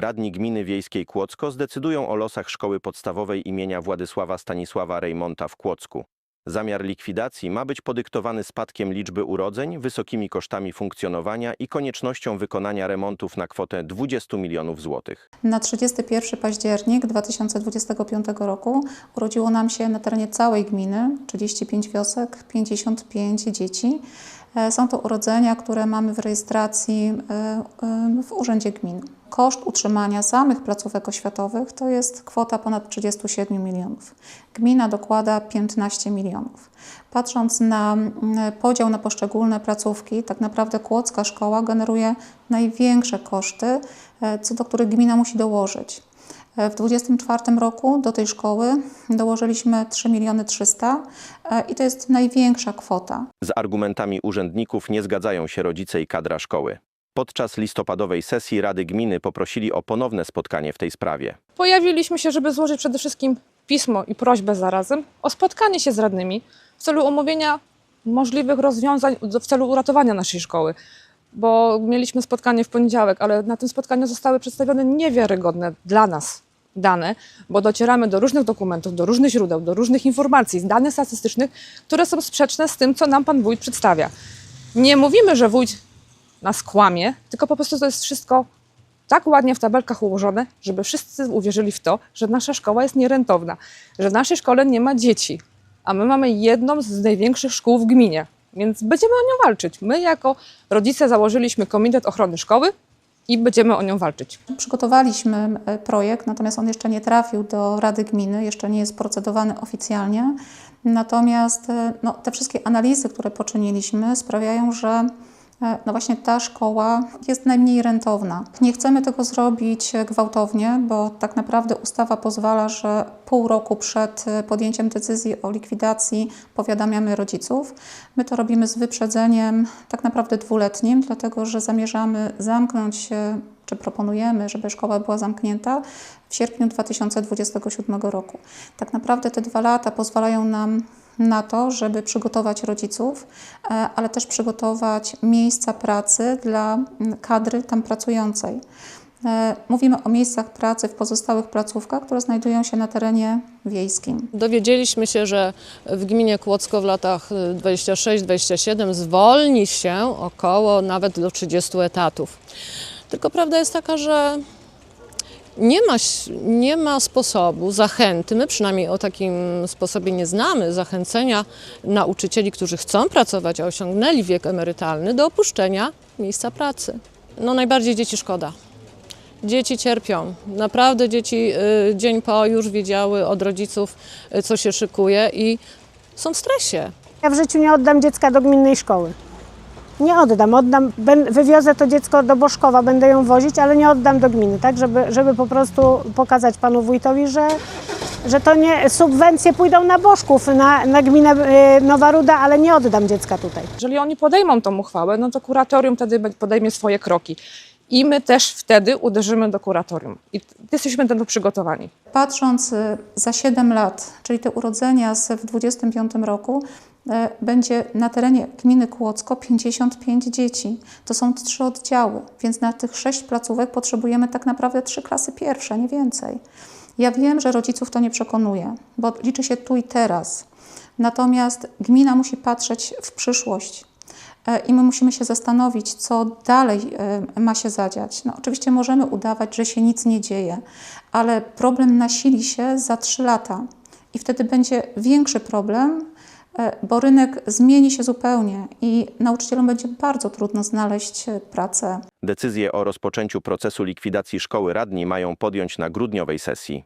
Radni Gminy Wiejskiej Kłodzko zdecydują o losach szkoły podstawowej imienia Władysława Stanisława Rejmonta w Kłodzku. Zamiar likwidacji ma być podyktowany spadkiem liczby urodzeń, wysokimi kosztami funkcjonowania i koniecznością wykonania remontów na kwotę 20 milionów złotych. Na 31 październik 2025 roku urodziło nam się na terenie całej gminy 35 wiosek, 55 dzieci. E, Są to urodzenia, które mamy w rejestracji e, e, w Urzędzie Gminy. Koszt utrzymania samych placówek oświatowych to jest kwota ponad 37 milionów. Gmina dokłada 15 milionów. Patrząc na podział na poszczególne placówki, tak naprawdę Kłodzka szkoła generuje największe koszty, co do których gmina musi dołożyć. W 2024 roku do tej szkoły dołożyliśmy 3 miliony 300 e, i to jest największa kwota. Z argumentami urzędników nie zgadzają się rodzice i kadra szkoły. Podczas listopadowej sesji Rady Gminy poprosili o ponowne spotkanie w tej sprawie. Pojawiliśmy się, żeby złożyć przede wszystkim pismo i prośbę zarazem o spotkanie się z radnymi w celu omówienia możliwych rozwiązań w celu uratowania naszej szkoły. Bo mieliśmy spotkanie w poniedziałek, ale na tym spotkaniu zostały przedstawione niewiarygodne dla nas dane, bo docieramy do różnych dokumentów, do różnych źródeł, do różnych informacji, danych statystycznych, które są sprzeczne z tym, co nam pan wójt przedstawia. Nie mówimy, że wójt nas kłamie, tylko po prostu to jest wszystko tak ładnie w tabelkach ułożone, żeby wszyscy uwierzyli w to, że nasza szkoła jest nierentowna, że w naszej szkole nie ma dzieci, a my mamy jedną z największych szkół w gminie, więc będziemy o nią walczyć. My jako rodzice założyliśmy Komitet Ochrony Szkoły i będziemy o nią walczyć. Przygotowaliśmy e, projekt, natomiast on jeszcze nie trafił do Rady Gminy, jeszcze nie jest procedowany oficjalnie. Natomiast e, no, te wszystkie analizy, które poczyniliśmy, sprawiają, że no właśnie ta szkoła jest najmniej rentowna. Nie chcemy tego zrobić e, gwałtownie, bo tak naprawdę ustawa pozwala, że pół roku przed e, podjęciem decyzji o likwidacji powiadamiamy rodziców. My to robimy z wyprzedzeniem tak naprawdę dwuletnim, dlatego że zamierzamy zamknąć e, czy proponujemy, żeby szkoła była zamknięta w sierpniu 2027 roku. Tak naprawdę te dwa lata pozwalają nam na to, żeby przygotować rodziców, e, ale też przygotować miejsca pracy dla kadry tam pracującej. E, Mówimy o miejscach pracy w pozostałych placówkach, które znajdują się na terenie wiejskim. Dowiedzieliśmy się, że w gminie Kłodzko w latach y, 26-27 zwolni się około nawet do 30 etatów. Tylko prawda jest taka, że nie ma, nie ma sposobu, zachęty, my przynajmniej o takim sposobie nie znamy, zachęcenia nauczycieli, którzy chcą pracować, a osiągnęli wiek emerytalny, do opuszczenia miejsca pracy. No najbardziej dzieci szkoda. Dzieci cierpią. Naprawdę dzieci y, dzień po już wiedziały od rodziców, y, co się szykuje i są w stresie. Ja w życiu nie oddam dziecka do gminnej szkoły. Nie oddam, oddam, ben- wywiozę to dziecko do Boszkowa, będę ją wozić, ale nie oddam do gminy, tak, żeby, żeby po prostu pokazać panu wójtowi, że, że to nie, subwencje pójdą na Boszków, na, na gminę y, Nowa Ruda, ale nie oddam dziecka tutaj. Jeżeli oni podejmą tą uchwałę, no to kuratorium wtedy podejmie swoje kroki. I my też wtedy uderzymy do kuratorium. I jesteśmy do tego przygotowani. Patrząc y, za 7 lat, czyli te urodzenia z, w 25 roku, e, będzie na terenie gminy Kłodzko 55 dzieci. To są trzy oddziały, więc na tych sześć placówek potrzebujemy tak naprawdę trzy klasy pierwsze, nie więcej. Ja wiem, że rodziców to nie przekonuje, bo liczy się tu i teraz. Natomiast gmina musi patrzeć w przyszłość. E, I my musimy się zastanowić, co dalej e, ma się zadziać. No, oczywiście możemy udawać, że się nic nie dzieje, ale problem nasili się za trzy lata i wtedy będzie większy problem, e, bo rynek zmieni się zupełnie i nauczycielom będzie bardzo trudno znaleźć e, pracę. Decyzję o rozpoczęciu procesu likwidacji szkoły radni mają podjąć na grudniowej sesji.